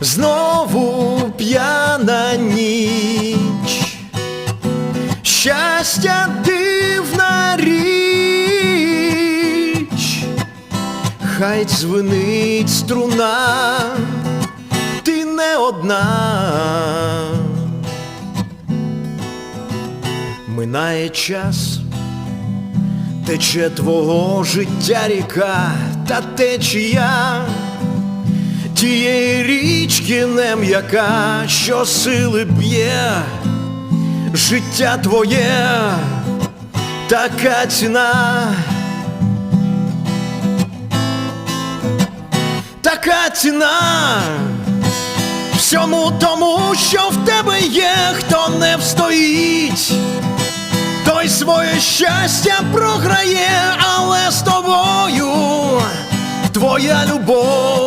знову п'яна ніч, щастя дивна річ, хай дзвенить струна, ти не одна. Минає час, тече твого життя ріка та течія. Тієї річки нем'яка, що сили б'є, життя твоє, така ціна. Така ціна. Всьому тому, що в тебе є, хто не встоїть, той своє щастя програє, але з тобою твоя любов